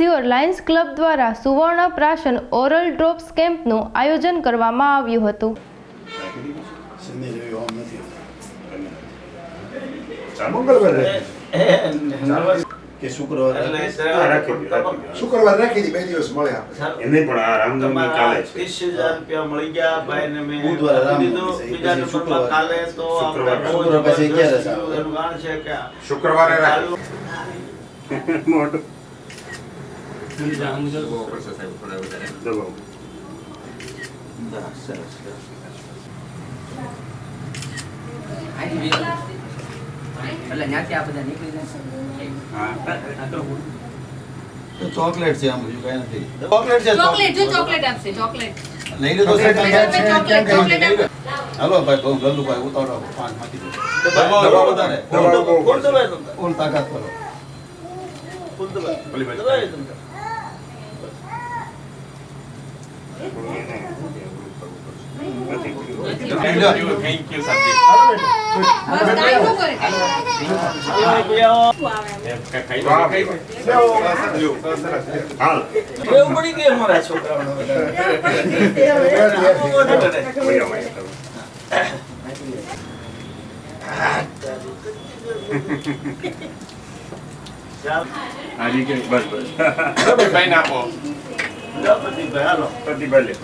સિયોર Lions club દ્વારા સુવર્ણ પ્રાશન oral drops કેમ્પનું આયોજન કરવામાં આવ્યું હતું. રાખી બે દિવસ પણ આ રામનવમી કાલે છે. રૂપિયા મળી ગયા મેં બીજા કાલે તો પછી છે? કે શુક્રવારે મોટું દબાવો. સરસ, સરસ. એટલે ત્યાંથી આ બધા નીકળી જશે ચોકલેટ છે આમ બીજું કઈ નથી ચોકલેટ છે ચોકલેટ જો ચોકલેટ આપશે ચોકલેટ લઈ લો તો ચોકલેટ. હાલો ભાઈ બહુ ગલ્લુભાઈ ઉતારો પાંચમાંથી દબાવો, વધારે. દબાય. ફૂલ તાકાત કરો દબાય તમતાર. નથી. બસ કાંઈ ન કરે કાંઈ. આવો, બે આવો. હાલ એવું પડી ગયું અમારા છોકરાઓને વહી આવો, વહી આવો. ચાલ. હાજી કે બસ બસ. ભાઈ પ્રદીપભાઈ, લે.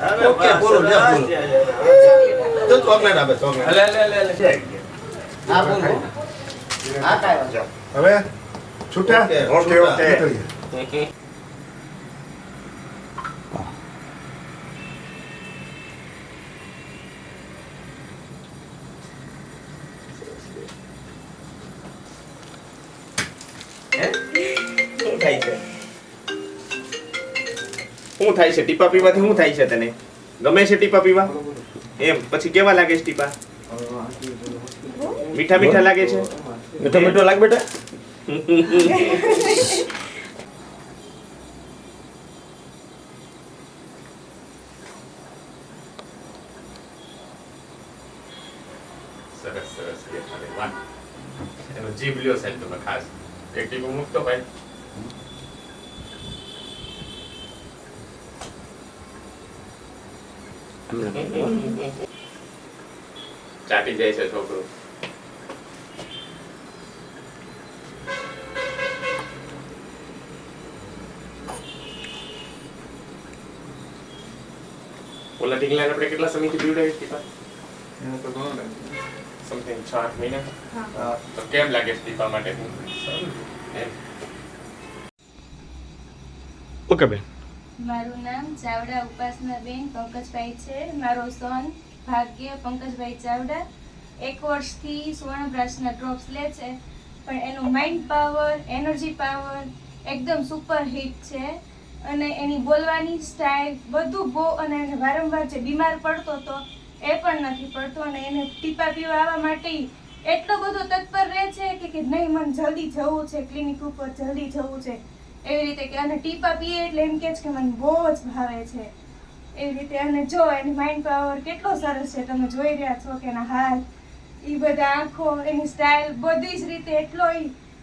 હવે ઓકે, બોલો, બસ, બોલો. જો ચોકલેટ આપે ચોકલેટ. છે. હા બોલો હા કાંઈ હવે છૂટા? ઓકે, ઓકે, શું થાય છે? ટીપા પીવાથી શું થાય છે તને? ગમે છે ટીપા પીવા? એમ. પછી કેવા લાગે છે ટીપા? મીઠા મીઠા લાગે છે? મીઠો મીઠો લાગે બેટા. સરસ સરસ. એનો જીભ લ્યો સાહેબ તમે ખાસ. એક ટીપો મૂકતો ભાઈ. ચાટી જાય છે છોકરો ઓલા ઢીંગલાને આપણે કેટલા સમયથી પીવડાવી ટીપા સમથિંગ છ આઠ મહિના તો કેમ લાગે છે દીપા માટે ઓકે બેન મારું નામ ચાવડા ઉપાસનાબેન પંકજભાઈ છે. મારો સન ભાગ્ય પંકજભાઈ ચાવડા. એક વર્ષથી સુવર્ણપ્રાસના ડ્રોપ્સ લે છે. પણ એનું માઇન્ડ પાવર એનર્જી પાવર એકદમ સુપર હિટ છે. અને એની બોલવાની સ્ટાઇલ બધું બહુ અને એને વારંવાર જે બીમાર પડતો હતો એ પણ નથી પડતો અને એને ટીપા પીવા આવવા માટે એટલો બધો તત્પર રહે છે કે કે નહીં, મને જલ્દી જવું છે ક્લિનિક ઉપર જલ્દી જવું છે. એવી રીતે કે અને ટીપા પીએ એટલે એમ કે છે કે મને બહુ જ ભાવે છે. એવી રીતે અને જો એની માઇન્ડ પાવર કેટલો સરસ છે. તમે જોઈ રહ્યા છો કે એના હાથ એ બધા આંખો એની સ્ટાઇલ બધી જ રીતે એટલો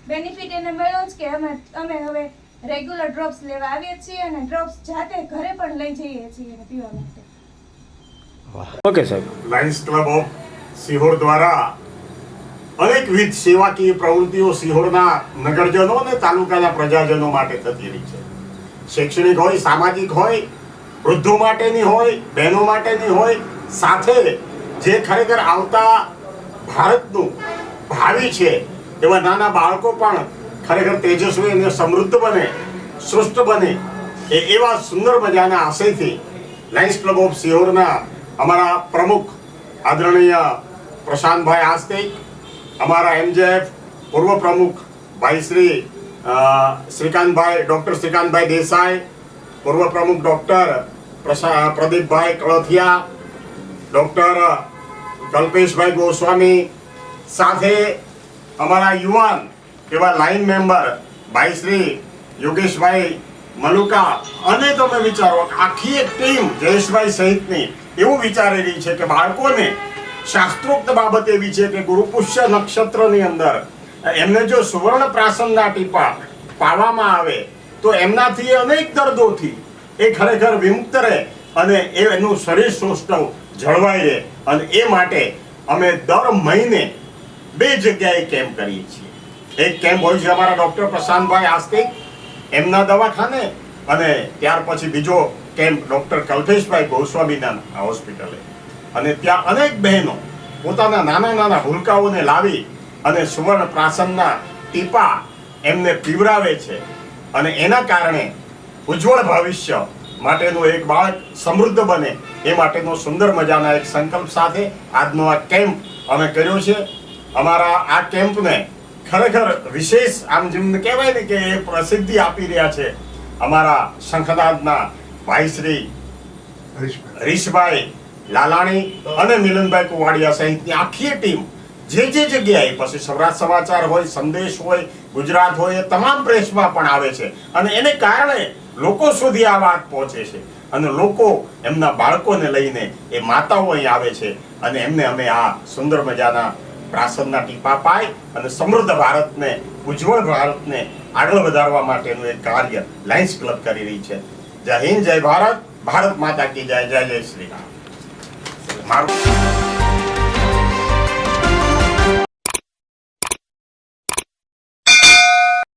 બેનિફિટ એને મળ્યો જ કે અમે અમે હવે રેગ્યુલર ડ્રોપ્સ લેવા આવીએ છીએ અને ડ્રોપ્સ જાતે ઘરે પણ લઈ જઈએ છીએ એને પીવા માટે. ઓકે સાહેબ. લાયન્સ ક્લબ ઓફ સિહોર દ્વારા અનેકવિધ સેવાકીય પ્રવૃત્તિઓ સિહોરના નગરજનો અને તાલુકાના પ્રજાજનો માટે થતી રહી છે. શૈક્ષણિક હોય, સામાજિક હોય, વૃદ્ધો માટેની હોય, બહેનો માટેની હોય, સાથે જે ખરેખર આવતા ભારતનું ભાવિ છે, એવા નાના બાળકો પણ ખરેખર તેજસ્વી અને સમૃદ્ધ બને સૃષ્ટ બને, એ એવા સુંદર મજાના આશયથી લાયન્સ ક્લબ ઓફ સિહોરના અમારા પ્રમુખ આદરણીય પ્રશાંતભાઈ આસ્તિક અમારા એમજેએફ પૂર્વ પ્રમુખ ભાઈ શ્રી શ્રીકાંતભાઈ, ડૉક્ટર શ્રીકાંતભાઈ દેસાઈ, પૂર્વ પ્રમુખ ડૉક્ટર પ્રદીપભાઈ કળથિયા, ડૉક્ટર કલ્પેશભાઈ ગોસ્વામી સાથે અમારા યુવાન એવા લાઈન મેમ્બર ભાઈ શ્રી યોગેશભાઈ મલુકા અને તમે વિચારો, આખી એક ટીમ જયેશભાઈ સહિતની એવું વિચારેલી છે કે બાળકોને શાસ્ત્રોક્ત બાબત એવી છે કે ગુરુ નક્ષત્રની અંદર એમને જો સુવર્ણ પ્રાસનના ટીપા પાવામાં આવે, તો એમનાથી અનેક દર્દોથી એ ખરેખર વિમુક્ત રહે અને એનું શરીર સૌષ્ઠવ જળવાઈ રહે. અને એ માટે અમે દર મહિને બે જગ્યાએ કેમ્પ કરીએ છીએ. એક કેમ્પ હોય છે અમારા ડૉક્ટર પ્રશાંતભાઈ આસ્તિક એમના દવાખાને, અને ત્યાર પછી બીજો કેમ્પ ડૉક્ટર કલ્પેશભાઈ ગોસ્વામીના હોસ્પિટલે. અને ત્યાં અનેક બહેનો પોતાના નાના નાના હુલકાઓને લાવી અને સુવર્ણ પ્રાસનના ટીપા એમને પીવરાવે છે. અને એના કારણે ઉજ્જવળ ભવિષ્ય માટેનું એક બાળક સમૃદ્ધ બને. એ માટેનો સુંદર મજાના એક સંકલ્પ સાથે આજનો આ કેમ્પ અમે કર્યો છે. અમારા આ કેમ્પને ખરેખર વિશેષ આમ જેમને કહેવાય ને કે એ પ્રસિદ્ધિ આપી રહ્યા છે અમારા શંખનાદના ભાઈ શ્રી હરીશભાઈ. હરીશભાઈ લાલાણી અને મિલનભાઈ કુવાડિયા સહિતની આખી ટીમ જે જે જગ્યાએ, પછી સૌરાષ્ટ્ર સમાચાર હોય, સંદેશ હોય, ગુજરાત હોય, એ તમામ પ્રેસમાં પણ આવે છે. અને એને કારણે લોકો સુધી આ વાત પહોંચે છે. અને લોકો એમના બાળકોને લઈને એ માતાઓ અહીં આવે છે અને એમને અમે આ સુંદર મજાના પ્રાસનના ટીપા પાય અને સમૃદ્ધ ભારતને, ઉજ્જવળ ભારતને આગળ વધારવા માટેનું એક કાર્ય લાયન્સ ક્લબ કરી રહી છે. જય હિન્દ, જય ભારત ભારત માતા કી જય જય જય શ્રી રામ. મારું